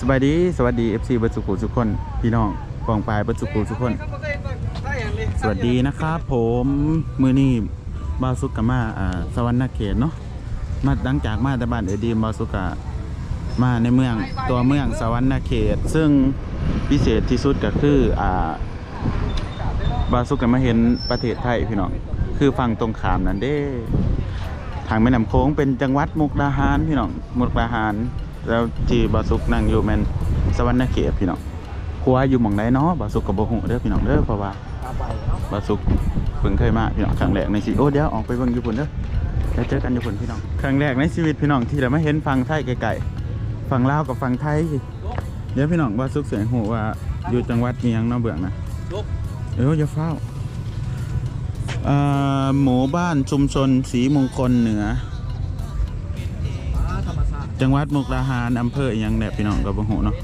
สบายดีสวัสดี FC เบัสุขุทุกคน พี่น้องกองปลายเบัสุขุทุกคน สวัสดีนะครับผมมือนี้บาสุกกะมาอ่าสวรรณเขตเนาะมาหลังจากมาแต่บ้านเอดีมบาสุกะมาในเมืองตัวเมืองสวรรณเขต ซึ่งพิเศษที่สุดก็คืออ่าบาสุกกะมาเห็นประเทศไทยพี่น้องคือฝั่งตรงขามนั่นเด้ ทางแม่น้ำโค้งเป็นจังหวัดมุกดาหารพี่น้องมุกดาหาร แล้วที่บาสุกนั่งอยู่แมนสวรรณเขตพี่น้องครัวอยู่หม่องใดเนาะบาสุกกับบ่ฮู้เด้อพี่น้องเด้อเพราะว่าบาสุกเพิ่งเคยมาพี่น้องครั้งแรกในชีวิตโอ้เดี๋ยวออกไปเบิ่งอยู่พุ่นเด้อแล้วเจอกันอยู่พุ่นพี่น้องครั้งแรกในชีวิตพี่น้องที่ได้มาเห็นฝั่งไทยไกลๆฝั่งลาวกับฝั่งไทยเดี๋ยวพี่น้องบาสุกเสียงฮู้ว่าอยู่จังหวัดอียงเนาะเบื้องนะเอออย่าเฝ้าหมู่บ้านชุมชนสีมงคลเหนือ จังหวัดมุกดาหารอำเภออหยังเนี่ยพี่น้องก็บ่ฮู้เนาะ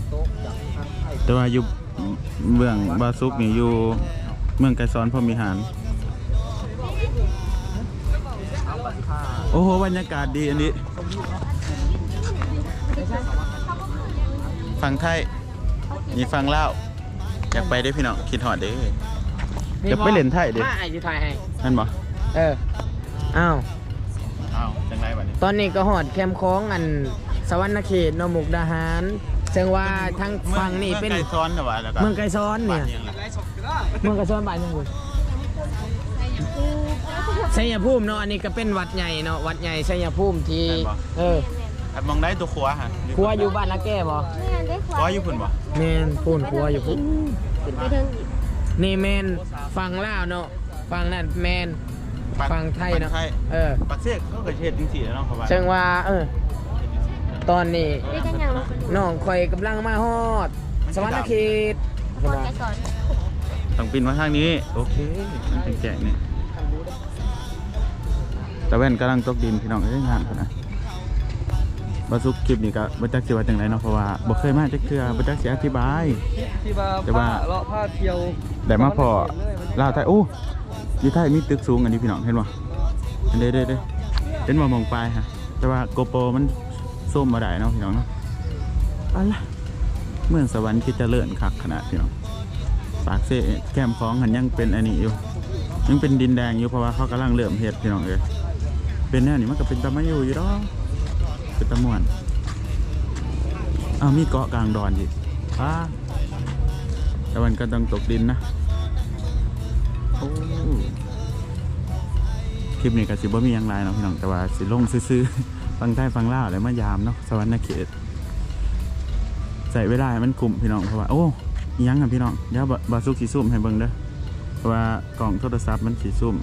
แต่ว่าอยู่เมืองบาซุกนี่อยู่เมืองไกรซ้อนพรหมวิหาร โอ้โหบรรยากาศดีอันนี้ฟังไทยนี่ฟังลาวอยากไปเด้อพี่น้องคิดฮอดเด้อยากไปเล่นไทยเด้มาไอ้ที่ไทยให้นั่นบ่เอออ้าวอ้าวจังไรบัดนี้ตอนนี้ก็หอดแคมป์คล้องอัน สวรรณเขตเนอมุกดาหารแสดงว่าทางฝั่งนี่เป็นไกรซ้อนน่ะว่าแล้วก็เมืองไกรซ้อนเนี่ย บ้าหงล่ะเมืองไกรซ้อนบ้านยังบุญชัยภูมิเนาะอันนี้ก็เป็นวัดใหญ่เนาะวัดใหญ่ชัยภูมิที่เอออะมองได้ตัวครัวฮะครัวอยู่บ้านนาแก้บ่แม่ได้คครัวอยู่พุ่นบ่แมนพูนครัวอยู่พุ่นขึ้นไปเทิงอีกนี่แมนฝั่งลาวเนาะฝั่งนั่นแมนฝั่งไทยเนาะฝั่งไทยเออปักเสกก็เคยเฮ็ดจริงๆแล้วเนาะเขาว่าเชิงว่าเออ ตอนนี้ได้กันยังเนาะน้องคอยกำลังมาฮอด สวรรณเขตพอแกสอนต้องปินมาทางนี้ โอเคมันเป็นแจกนี่ตะเว้นกำลังตกดินพี่น้องเอ้ยงานพุ่นนะบ่สุกคลิปนี้ก็บ่จักสิว่าจังไดเนาะเพราะว่าบ่เคยมาจักเทื่อบ่จักสิอธิบาย ที่ว่าแต่ว่าผ้เลาะผ้าเที่ยวได้มาพอลาวไทยโอ้อยู่ไทยมีตึกสูงอันนี้พี่น้องเห็นบ่อันเด้เด้เด้เห็นบ่มองปลายฮะ แต่ว่าโกโปรมัน ส้มบ่ได้เนาะพี่น้องเนาะเอะไรเมืองสวรรค์คือเจริญคักขนาดพี่น้องปากเสแก้มของหันยังเป็นอันนี้อยู่ยังเป็นดินแดงอยู่เพราะว่าเขากำลังเริ่มเฮ็ดพี่น้องเอ้ยเป็นแน่นี่มันก็เป็นตะมาอยู่อยู่ดอกเป็นตะม่วนอ้าวมีเกาะกลางดอนอีกอ่าแต่วันก็ต้องตกดินนะโอ้คลิปนี้ก็สิบ่มีหยังไรเนาะพี่น้องแต่ว่าสิลงซื่อๆ ฟังใต้ฟังล่าวแล้วมายามเนาะสวรรค์เขตใส่เวลาให้มันกลุ่มพี่น้องเพราะว่าโอ้ยังกันพี่น้องเดี๋ยวบบาซุกสีซุ่มให้เบิ่งเด้อเพราะว่ากล่องโทรศัพท์มันสีซุ่ม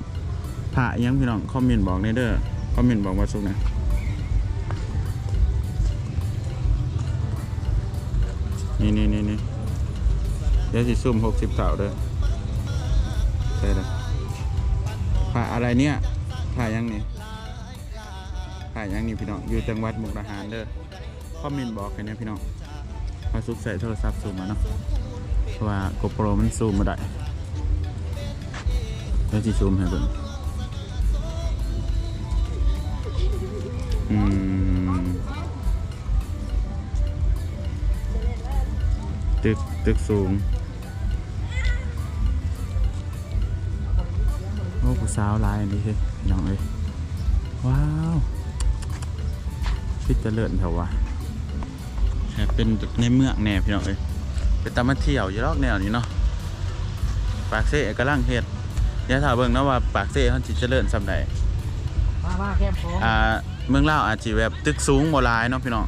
ถ้ายังพี่น้องคอมเมนต์บอกในเด้อคอมเมนต์บอกบาซุกนะนี่นี่นี่นี่เดี๋ยวสีซุ่มหกสิบเต่าเด้อใช่เลยผ่าอะไรเนี่ยผ่ายังเนี่ ผ่ายังนี่พี่น้องอยู่จังหวัดมุกดาหารเด้อคอมเมนบอกกันเนี่ยพี่น้องมาซุกใส่โทรศัพท์ซูมมาเนาะเพราะว่า GoPro มันซูมมาได้แล้วจีซูมให้เบิ่งอืมตึกตึกสูงโอ้ผู้สาวลายอันนี้เฮ้ยน้องเอ้ยว้า วพิจเจริญเถอะวะแค่เป็นในเมืองแน่พี่น้องเอ้ยเป็นตามมาเที่ยวอยู่รอกแนวนี้เนาะปากเซ่กำลังเฮ็ดเดี๋ยวถามเบิ่งนะว่าปากเซ่เขาสิเจริญสำใดมามาแคมป์คล้องอ่าเมืองลาวอาจสิแบบตึกสูงบ่หลายเนาะพี่น้อง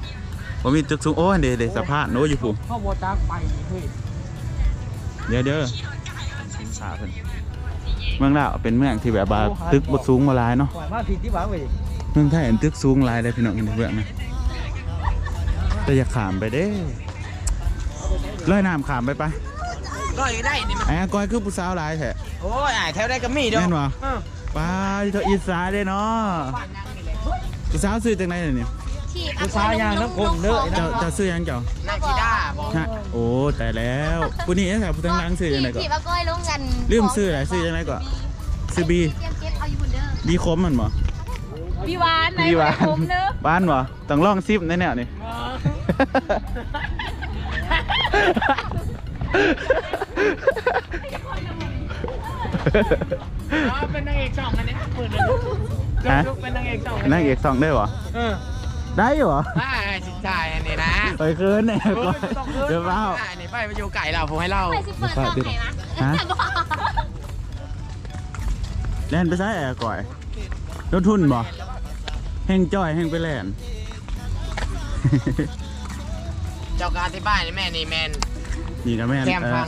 บ่มีตึกสูงโอ้ยเด้ๆสะพานโน้อยู่ผู้พ่อบัวจักไปเฮ้ยเดี๋ยวเด้อสินค้าเพิ่นเมืองลาวเป็นเมืองที่แบบว่าตึกบ่สูงบ่หลายเนาะหวานมากผิดที่หวังไปดิ เมืองไทยอันตึกสูงหลายเลยพี่น้องกันเบื้องนะแต่อย่าขามไปเด้ลอยน้ำขามไปไปก็อยู่ได้นี่มันไอ้ก้อยคือผู้สาวหลายแท้โอ้ยอ่ายแถวได้ก็มีดอกแม่นบ่เออป้าเธออีสานเด้เนาะบ้านยังนี่แหละผู้สาวซื้อจากไหนเนี่ยที่ผู้ชายยางน้ำคนเด้อเจ้าเจ้าซื้อหยังเจ้านั่งสีดาบอกฮะโอ้แต่แล้วผู้นี้แถวผู้ทั้งหลังซื้อยังไงก่อนที่ว่าก้อยลงกันลืมซื้ออะไรซื้อยังไงก่อนซื้อบีเตรียมเก็บเอาอยู่บนเด้อบีคมมันบ่ พี่วานไหนบีหวานผมเด้อบ้านบ่ต้องลองซิปแน่ๆนี่อ๋อเป็นนางเอกสองอันนี้เปิดเลยฮะลูกเป็นนางเอกสองนั่งเอกสองได้เหรอเออได้เหรอว่าสิชายอันนี้นะเอ้ยคืนเนี่ยก่อนเดี๋ยวเปล่าอันนี้ไปไปอยู่ไก่เราผมให้เล่าไปสิเปิดซองไหนนะฮะแล่นไปซ้ายแอร์ก่อยรถทุนบ่ แห่งจ้อยแห่งไปแล่น เจ้าการอธิบายนี่แม่นี่แมนนี่นะแม่นแคมเออฟัง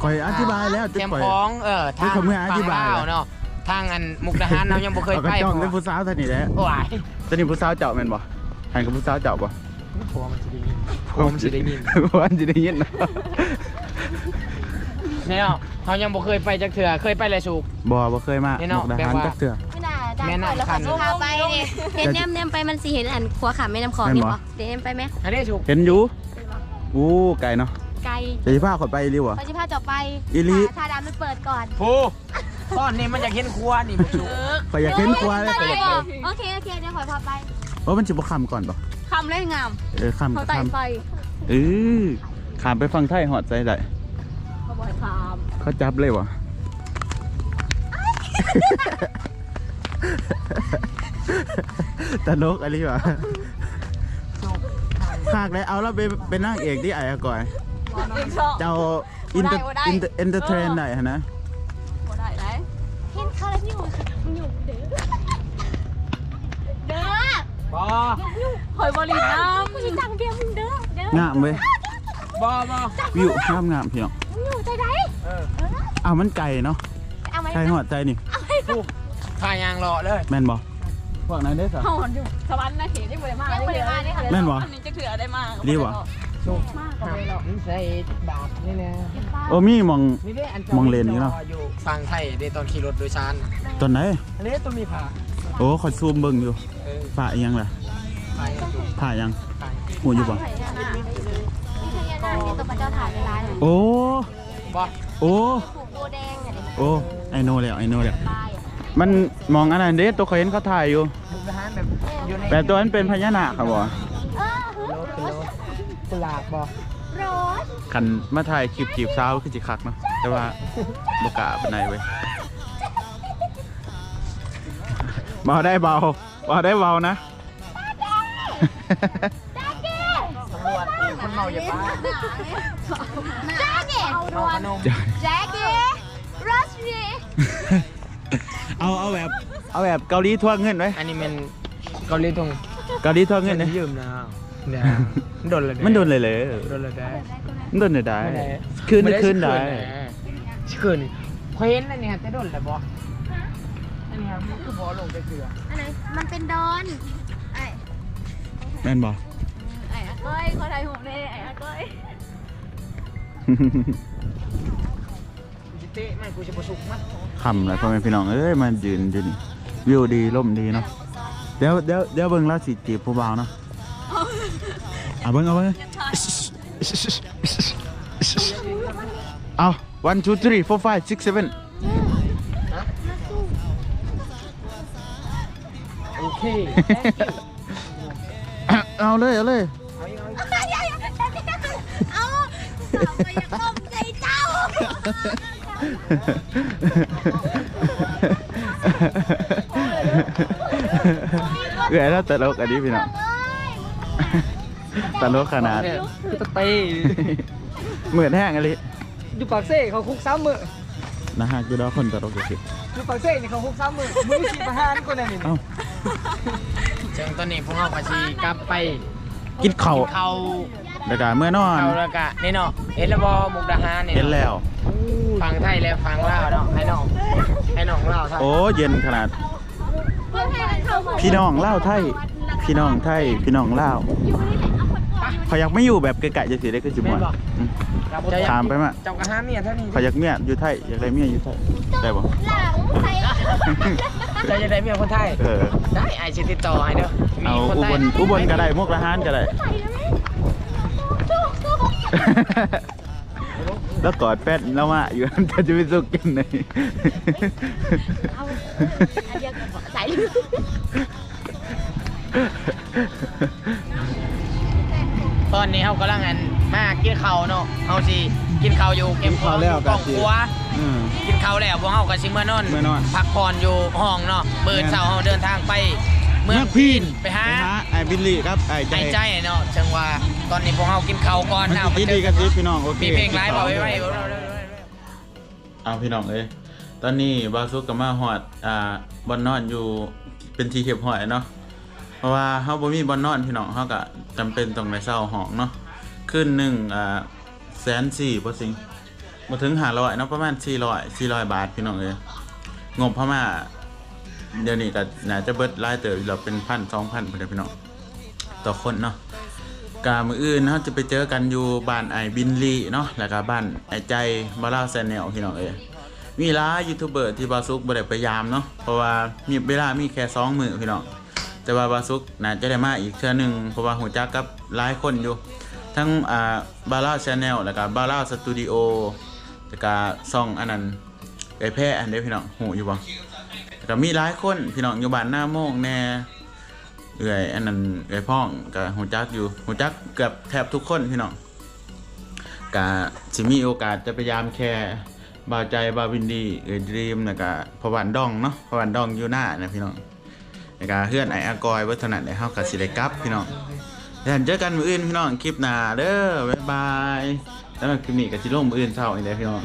คอยอธิบายแล้วแคจะมปล่อยพ้องเออทางนี่เขาไม่อธิบายฝั่งลวเนาะทางอันมุกดาหารเรายังบ่เคยเอาไปกระจ้องพเป็นผู้สาวเท่านี้แหละโอ้ยตอนนี้ผู้สาวเจ้าแม่นบ่หันกับผู้สาวเจ้าบ่ผัวมันจะได้ยินผัวมันจะได้ยินวันจะได้ยินนะเนี่ยเขายังบ่เคยไปจักเถื่อเคยไปเลยสุก บ่บ่เคยมานี่หเนาะมกดาแปลหารว่า จักเถื่อไม่น่าได้แม่น่าแล้วคัขันนพาไปเนี่ยเห็นแนมแนมไปมันสิเห็นอันขัวขาแม่น้ำคลองนี่ปะเดี๋ยวแนมไปไหมอันนี้สุกเห็นอยู่อู้ไก่เนาะไกลจะสิพาข่อยไปอีหรือวะไปจิพาจะไปอีหลีทาดามันเปิดก่อนผู้ตอนนี้มันอยากเห็นครัวนี่บ่สุกข่อยอยากเห็นควายเลยข่อยอยากไปโอเคโอเคเดี๋ยวขอพาไปโอ้มันสิบ่คำก่อนบ่คำเล่นงามเออคำเขาก็ไต่คำไฟเออขามไปฟังไทยหอดใจได้เขาบอกให้คามเขาจับเลยวะ ตลกอะไรวะภาคเลยเอาแล้วไปเป็นนางเอกที่ไอ้อะก่อยอีกชอบ เจ้าอินเตอร์บ่ได้อินเตอร์เอนเตอร์เทรนได้ฮะนะบ่ได้ไหนเห็นเขาแล้วอยู่อยู่เด้อ เด้อบ่หอยบริน้ำมึงจังเบียร์มึงเด้อ เด้องามเว้ยบ่บ่วิวงามงามพี่น้องมึงอยู่ใจไหนเอออ้าวมันไก่เนาะเอาไหมไก่หอดใจนี่ผู้พา ยางรอเลยแม่นบ่พวกนั้นได้อสะเขาอยู่สวรรค์นะเห็นได้บ่ได้มายังบ่ได้มาเนี่ยค่ะแม่นบ่ อันนี้จะถือได้มาดีบ่สุกนี่ใส่บาทนี่นะโอ้มีหมอง นี่ได้อันมองเลนนี่เนาะ อยู่ฟังไทยได้ตอนขี่รถโดยสารตอนไหน อันนี้ตัวมีผ่าโอ้ขอยซูมเบิ่งอยู่เออผ่าอีหยังล่ะผ่ายังอยู่ผ่ายังผ่าหูอยู่บ่นี่พญานาคเนี่ยตัวพระเจ้าถ่ายเวลาเลยโอ้บ่โอ้ ผูกโบแดงเนี่ยโอ้ไอโน่แล้วไอโน่แล้วปลายอะ มันมองอันนั้นเด้ตัวเขาเห็นเขาถ่ายอยู่ มุกดาหารแบบอยู่ในแต่ตัวนั้นเป็นพญานาคครับบ่เออรถเป็นรถกุหลาบบ่รถคันมาถ่ายคลิปจีบสาวคือสิคักเนาะแต่ว่าบ่กล้าปานใดเว้ยเบาได้เบาเบาได้เบานะ ตำรวจคนเมาอย่าป้าแจ็คเก็ตเมาขนม แจ็คเก็ตรัสเซีย เอาเอาแบบเอาแบบเกาหลีทวงเงินไว้อันนี้มันเกาหลีตรงเกาหลีทวงเงินนะยืมนะเนี่ยมันโดนเลยมันโดนเลยเลยโดนเลยได้มันโดนเลยได้คืนนึงคืนได้คืนเขาเห็นอันเนี้ยแต่โดนเลยบ่อันเนี้ยมันคือบ่ลงไปเกลืออันไหนมันเป็นดอนไอ้แม่นบ่ไอ้อะก้อยเขาถ่ายหูปเลยไอ้อะก้อยกูจะ เตะมันกูจะบ่สุกมันคำเลยพ่อแม่พี่น้องเอ้ยมันยืนอยู่นี่วิวดีล่มดีเนาะเดี๋ยวเดี๋ยวเดี๋ยวเบิ่งแล้วสิจีบผู้บ่าวเนาะเอาเบิ่งเอาเบิ่งเอา one two three four five six seven โอเคเอาเลยเอาเลยเอาอีกเอาอีกเอาสาวไปยังต้มใจเจ้า เดี๋ยวแล้วตลกอันนี้พี่น้องตลกขนาดเนี่ยตะเตะเหมือนแห้งอะไรอยู่ปากเซ่เขาคุกซ้ำมือนะฮะคือดอกคนตลกสิอยู่ปากเซ่นี่เขาคุกซ้ำมือมือชีประหารคนนั้นนี่เอ้าจังตอนนี้พวกเราก็สิกลับไป กินเข่าวเขาแล้วก็เมื่อนอนเขาแล้วก็นี่เนาะเห็นแล้วบ่มุกดาหารนี่เห็นแล้ว ฟังไทยและฟังลาวเนาะให้น้องให้น้องลาวไทยโอ้เย็นขนาดเพื่อให้เขาหมดพี่น้องเล่าวไทย พี่น้องไทย พี่น้องเล่าวอยู่นี่แหละเอาคนก่อนอยู่เขาอยากไม่อยู่แบบไกลๆจะสิได้คือจิมวนอืมถามไปมาเจ้ากระหาเมียเท่านี้เขาอยากเมียอยู่ไทยอยากได้เมียอยู่ไทยได้บ่ หลังใส่เจ้าจะได้เมียคนไทย เออ ได้ไอชิติดต่อให้เด้อมีเอาคนอุไทบยลอุบลก็ได้มุกละหานก็ได้ ใส่แล้วไหมสู้สู้ แล้วกอดแฟนแล้วมาอยู่แต่จะไปสุกกันเลยเอาอันเดียวกันใส่ตอนนี้เขากำลังอันมากินข้าวเนาะเฮาสิกินข้าวอยู่เก็บของอยู่กองครัวอืมกินข้าวแล้วพวกเฮาก็สิเมื่อนอนเมื่อนอนพักผ่อนอยู่ห้องเนาะเบิดเช้าเฮาเดินทางไป เมืองพีนไปหาไอ้บิลลี่ครับไอ้ใจไอ้ใจเนาะจังว่าตอนนี้พวกเฮากินข้าวก่อนมันเอาไปสิเจดีอกันสิพี่น้องโอเคมีเพลงไลฟ์บอกไว้ไว้เอาพี่น้องเอ้ยตอนนี้บาซุกกับมาฮอดอ่าบอนนอนอยู่เป็นทีเข็บหอยเนาะเพราะว่าเฮาบ่มีบอนนอนพี่น้องเฮาก็จำเป็นต้องไปเช่าห้องเนาะคืนหนึงอ่าแสนสี่บ่สิงบ่ถึง500เนาะประมาณ400 400บาทพี่น้องเอ้ยงบพม่า เดี๋ยวนี้ก็น่าจะเบิดรายเติบอยู่แล้วเป็นพัน2,000พุ่นเด้อพี่น้องต่อคนเนาะกามืออื่นเขาจะไปเจอกันอยู่บ้านไอบินลีเนาะแล้วก็บ้านไอใจบาร่าแซนแนลพี่น้องเอ้ยมีหลายยูทูบเบอร์ที่บาซุกบ่ได้พยายามเนาะเพราะว่ามีเวลามีแค่สองมือพี่น้องแต่ว่าบาซุกน่าจะได้มาอีกเทื่อหนึงเพราะว่าหูจักกับหลายคนอยู่ ทั้งอ่าบาร่าแชนแนลแล้วก็บาร่าสตูดิโอแล้วก็ซ่องอันนั้นไอแพ้อันเด้อพี่น้องหูอยู่บ่แล้ว ก็มีหลายคนพี่น้องอยู่บ้านหน้าโมงแน่เอื่อยอันนั้นเอื่อยพ่องกับหูจักอยู่หูจักเกือบแทบทุกคนพี่น้องกะสิมีโอกาสจะพยายามแค่บาใจบาวินดีเอื่อยดรีมแล้วก็พวันดองเนาะพวันดองอยู่หน้านะพี่น้องแล้วก็เฮื่อนไออากอยวัฒนัดในเฮากับสิไดกับพี่น้องแล้วเจอกันมืออื่นพี่น้องคลิปหน้าเด้อบ๊ายบายแล้วคลิปนี้ก็สิลงมืออื่นเช้าอีกเด้พี่น้อง